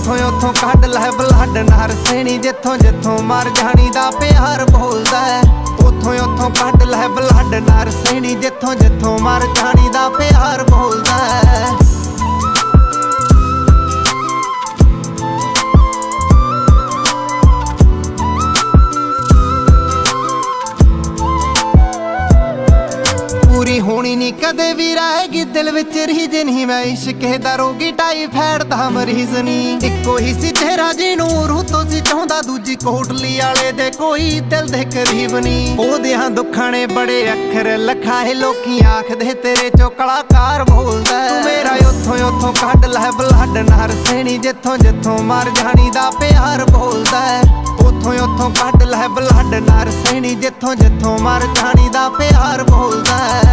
ਉੱਥੋਂ ਉੱਥੋਂ ਕੱਢ ਲੈ ਬਲੱਡ ਨਹਰ ਸੇਣੀ, ਜਿੱਥੋਂ ਜਿੱਥੋਂ ਮਰ ਜਾਣੀ ਦਾ ਪਿਆਰ ਬੋਲਦਾ ਹੈ। ਉੱਥੋਂ ਉੱਥੋਂ ਕੱਢ ਲੈ ਬਲੱਡ ਨਹਰ ਸੇਣੀ, ਜਿੱਥੋਂ ਜਿੱਥੋਂ ਮਰ ਜਾਣੀ ਦਾ ਪੂਰੀ ਨਹੀਂ ਕਦੇ ਵੀ ਰਹੇਗੀ ਦਿਲ ਵਿੱਚ ਰੀਝ ਨਹੀਂ ਮੈਂ ਇਸ਼ਕੇ ਦਾ ਰੋਗੀ ਟਾਈਫਾਇਡ ਦਾ ਮਰੀਜ਼ ਨਹੀਂ। ਇੱਕੋ ਹੀ ਸੀ ਚਿਹਰਾ ਜਿਹਨੂੰ ਰੂਹ ਤੋਂ ਸੀ ਚਾਹੁੰਦਾ, ਦੂਜੀ ਕੋਟਲੀ ਵਾਲੇ ਦੇ ਕੋਈ ਦਿਲ ਦੇ ਕਰੀਬ ਨਹੀਂ। ਉਹਦਿਆਂ ਦੁੱਖਾਂ ਨੇ ਬੜੇ ਅੱਖਰ ਲਖਾਏ, ਲੋਕੀ ਆਖਦੇ ਤੇਰੇ ਚੋਂ ਕਲਾਕਾਰ ਬੋਲਦਾ ਮੇਰਾ ਉੱਥੋਂ ਉੱਥੋਂ ਕੱਢ ਲੈ, ਬਲੱਡ ਨਹਰ ਸੇਣੀ ਜਿੱਥੋਂ ਜਿੱਥੋਂ ਮਰ ਜਾਣੀ ਦਾ ਪਿਆਰ ਬੋਲਦਾ ਉੱਥੋਂ ਉੱਥੋਂ ਕੱਢ ਲੈ, ਬਲੱਡ ਨਰ ਸੇਣੀ ਜਿੱਥੋਂ ਜਿੱਥੋਂ ਮਰ ਜਾਣੀ ਦਾ ਪਿਆਰ ਬੋਲਦਾ